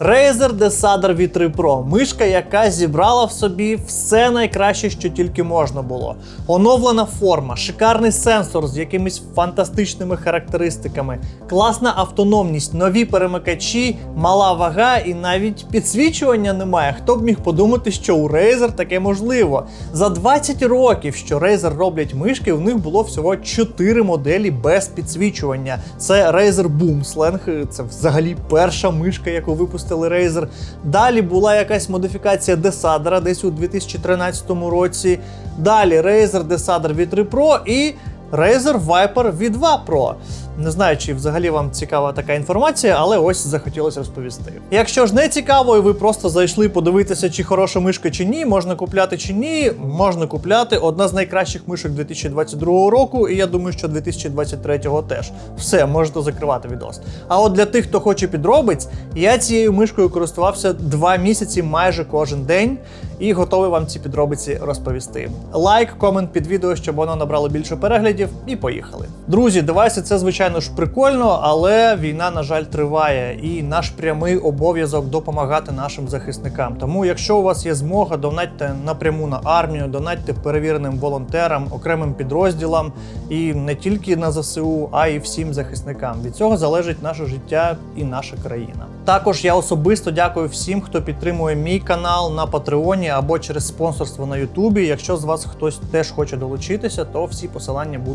Razer Desader V3 Pro мишка, яка зібрала в собі все найкраще, що тільки можна було. Оновлена форма, шикарний сенсор з якимись фантастичними характеристиками, класна автономність, нові перемикачі, мала вага і навіть підсвічування немає. Хто б міг подумати, що у Razer таке можливо? За 20 років, що Razer роблять мишки, у них було всього 4 моделі без підсвічування. Це Razer Boom Slang, це взагалі перша мишка, яку випустили Razer. Далі була якась модифікація Десадера десь у 2013 році. Далі Razer Desader V3 Pro і Razer Viper V2 Pro. Не знаю, чи взагалі вам цікава така інформація, але ось захотілося розповісти. Якщо ж не цікаво, і ви просто зайшли подивитися, чи хороша мишка чи ні, можна купляти чи ні, можна купляти. Одна з найкращих мишок 2022 року, і я думаю, що 2023 теж. Все, можете закривати відос. А от для тих, хто хоче підробиць, я цією мишкою користувався два місяці майже кожен день і готовий вам ці підробиці розповісти. Лайк, комент під відео, щоб воно набрало більше переглядів, і поїхали. Друзі, девайси це звичайно ж прикольно, але війна, на жаль, триває, і наш прямий обов'язок допомагати нашим захисникам. Тому, якщо у вас є змога, донатьте напряму на армію, донатьте перевіреним волонтерам, окремим підрозділам і не тільки на ЗСУ, а й всім захисникам. Від цього залежить наше життя і наша країна. Також я особисто дякую всім, хто підтримує мій канал на Патреоні або через спонсорство на Ютубі. Якщо з вас хтось теж хоче долучитися, то всі посилання будуть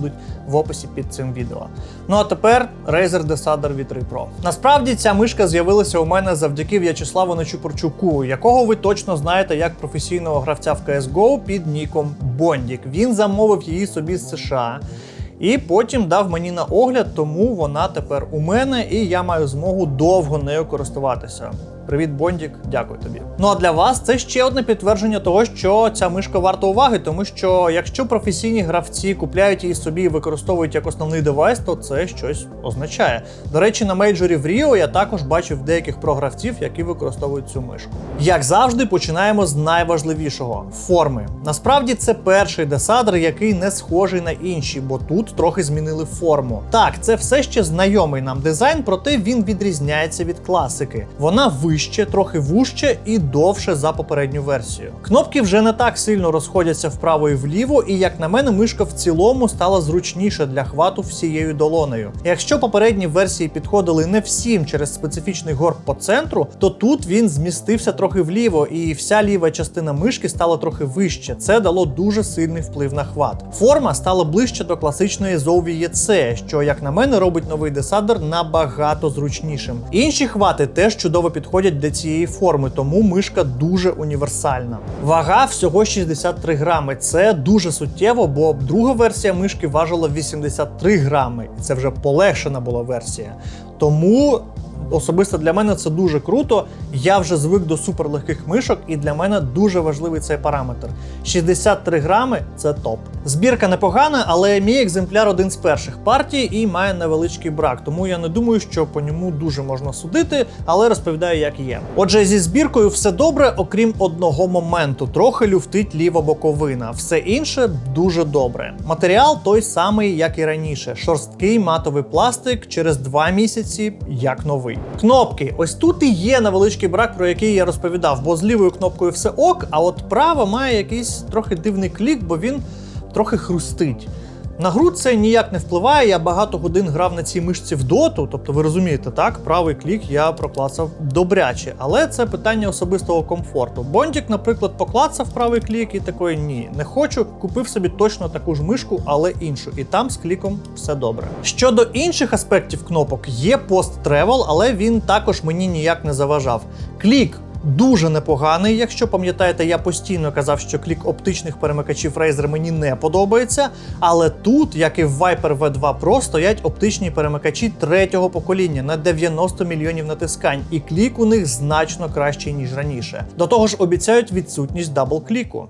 в описі під цим відео. Ну а тепер Razer Desader V3 Pro. Насправді ця мишка з'явилася у мене завдяки В'ячеславу Нечупорчуку, якого ви точно знаєте як професійного гравця в CSGO під ніком Бондік. Він замовив її собі з США. І потім дав мені на огляд, тому вона тепер у мене, і я маю змогу довго нею користуватися. Привіт, Бондік, дякую тобі. Ну а для вас це ще одне підтвердження того, що ця мишка варта уваги, тому що якщо професійні гравці купляють її собі і використовують як основний девайс, то це щось означає. До речі, на мейджорі в Ріо я також бачив деяких програвців, які використовують цю мишку. Як завжди, починаємо з найважливішого форми. Насправді це перший десадр, який не схожий на інші, бо тут трохи змінили форму. Так, це все ще знайомий нам дизайн, проте він відрізняється від класики. Вона вище, трохи вужче і довше за попередню версію. Кнопки вже не так сильно розходяться вправо і вліво, і як на мене, мишка в цілому стала зручніша для хвату всією долонею. Якщо попередні версії підходили не всім через специфічний горб по центру, то тут він змістився трохи вліво, і вся ліва частина мишки стала трохи вище. Це дало дуже сильний вплив на хват. Форма стала ближче до класичної Zowie EC, що, як на мене, робить новий десадер набагато зручнішим. Інші хвати теж чудово підходять для цієї форми, тому мишка дуже універсальна. Вага всього 63 грами. Це дуже суттєво, бо друга версія мишки важила 83 грами, і це вже полегшена була версія. Тому особисто для мене це дуже круто. Я вже звик до суперлегких мишок, і для мене дуже важливий цей параметр. 63 грами це топ. Збірка непогана, але мій екземпляр один з перших партій і має невеличкий брак, тому я не думаю, що по ньому дуже можна судити, але розповідаю, як є. Отже, зі збіркою все добре, окрім одного моменту. Трохи люфтить ліва боковина. Все інше дуже добре. Матеріал той самий, як і раніше. Шорсткий матовий пластик через два місяці, як новий. Кнопки. Ось тут і є невеличкий брак, про який я розповідав, бо з лівою кнопкою все ок, а от права має якийсь трохи дивний клік, бо він трохи хрустить. На гру це ніяк не впливає. Я багато годин грав на цій мишці в доту, тобто ви розумієте, так, правий клік я проклацав добряче, але це питання особистого комфорту. Бондік, наприклад, поклацав правий клік і такої ні, не хочу. Купив собі точно таку ж мишку, але іншу. І там з кліком все добре. Щодо інших аспектів кнопок, є пост тревел, але він також мені ніяк не заважав. Клік дуже непоганий. Якщо пам'ятаєте, я постійно казав, що клік оптичних перемикачів Razer мені не подобається. Але тут, як і в Viper V2 Pro, стоять оптичні перемикачі третього покоління на 90 мільйонів натискань, і клік у них значно кращий ніж раніше. До того ж, обіцяють відсутність дабл-кліку.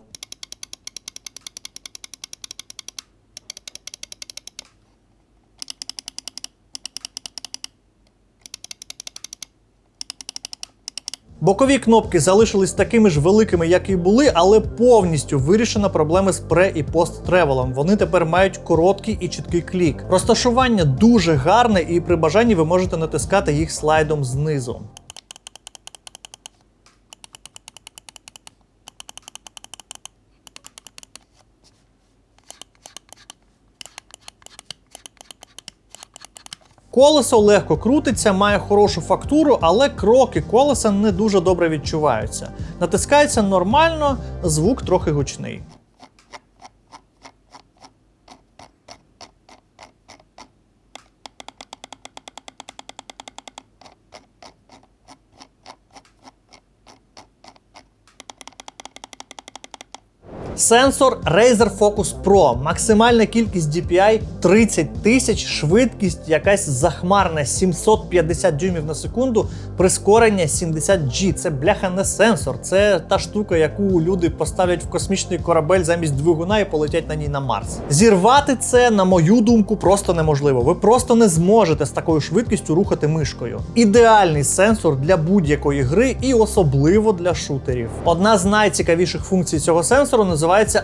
Бокові кнопки залишились такими ж великими, як і були, але повністю вирішена проблема з пре і пост тревелом. Вони тепер мають короткий і чіткий клік. Розташування дуже гарне, і при бажанні ви можете натискати їх слайдом знизу. Колесо легко крутиться, має хорошу фактуру, але кроки колеса не дуже добре відчуваються. Натискається нормально, звук трохи гучний. Сенсор Razer Focus Pro, максимальна кількість DPI 30 тисяч, швидкість якась захмарна 750 дюймів на секунду, прискорення 70G. Це бляха не сенсор, це та штука, яку люди поставлять в космічний корабель замість двигуна і полетять на ній на Марс. Зірвати це, на мою думку, просто неможливо. Ви просто не зможете з такою швидкістю рухати мишкою. Ідеальний сенсор для будь-якої гри і особливо для шутерів. Одна з найцікавіших функцій цього сенсору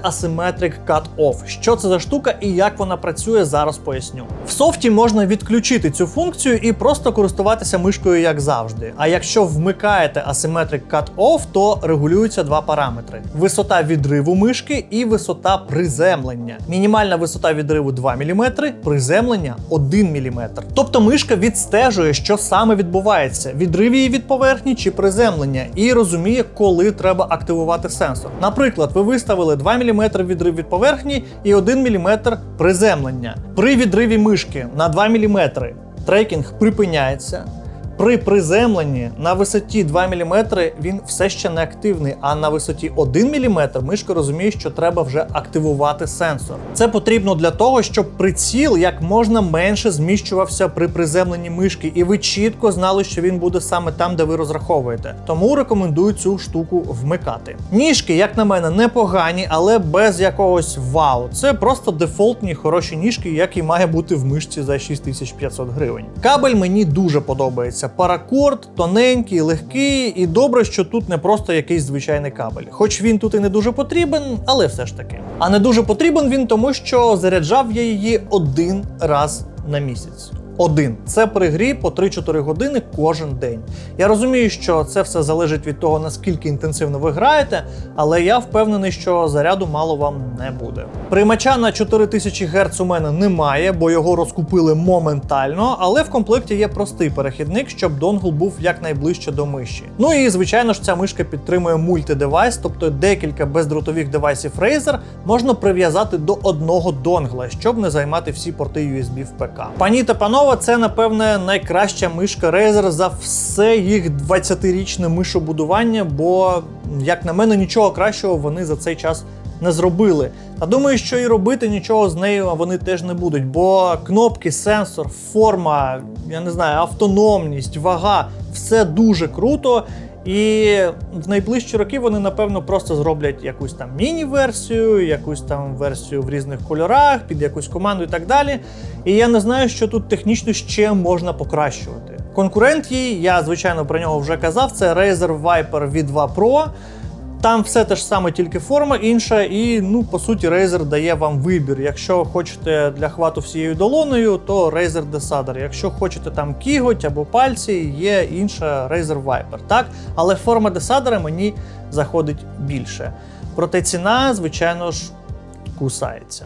Asymmetric Cut-Off. Що це за штука і як вона працює, зараз поясню. В софті можна відключити цю функцію і просто користуватися мишкою як завжди. А якщо вмикаєте Asymmetric Cut-Off, то регулюються два параметри: висота відриву мишки і висота приземлення. Мінімальна висота відриву 2 мм, приземлення 1 мм. Тобто мишка відстежує, що саме відбувається: відрив її від поверхні чи приземлення, і розуміє, коли треба активувати сенсор. Наприклад, ви виставили 2 мм відрив від поверхні і 1 мм приземлення. При відриві мишки на 2 мм трекінг припиняється. При приземленні на висоті 2 мм він все ще не активний, а на висоті 1 мм мишка розуміє, що треба вже активувати сенсор. Це потрібно для того, щоб приціл як можна менше зміщувався при приземленні мишки, і ви чітко знали, що він буде саме там, де ви розраховуєте. Тому рекомендую цю штуку вмикати. Ніжки, як на мене, непогані, але без якогось вау. Це просто дефолтні хороші ніжки, як і має бути в мишці за 6500 гривень. Кабель мені дуже подобається. Паракорд, тоненький, легкий, і добре, що тут не просто якийсь звичайний кабель. Хоч він тут і не дуже потрібен, але все ж таки. А не дуже потрібен він, тому що заряджав я її один раз на місяць. Один це при грі по 3-4 години кожен день. Я розумію, що це все залежить від того, наскільки інтенсивно ви граєте, але я впевнений, що заряду мало вам не буде. Приймача на 4000 Гц у мене немає, бо його розкупили моментально, але в комплекті є простий перехідник, щоб донгл був якнайближче до миші. Ну і звичайно ж, ця мишка підтримує мультидевайс, тобто декілька бездротових девайсів Razer можна прив'язати до одного донгла, щоб не займати всі порти USB в ПК. Пані та панове, це напевне найкраща мишка Razer за все їх 20-річне мишобудування, бо, як на мене, нічого кращого вони за цей час не зробили. А думаю, що і робити нічого з нею вони теж не будуть, бо кнопки, сенсор, форма, я не знаю, автономність, вага все дуже круто. І в найближчі роки вони, напевно, просто зроблять якусь там міні-версію, якусь там версію в різних кольорах, під якусь команду і так далі. І я не знаю, що тут технічно ще можна покращувати. Конкурент її, я звичайно про нього вже казав, це Razer Viper V2 Pro. Там все те ж саме, тільки форма інша, і ну по суті Razer дає вам вибір. Якщо хочете для хвату всією долоною, то Razer Desader. Якщо хочете там кіготь або пальці, є інша Razer Viper. Так, але форма Desader мені заходить більше. Проте ціна, звичайно ж, кусається.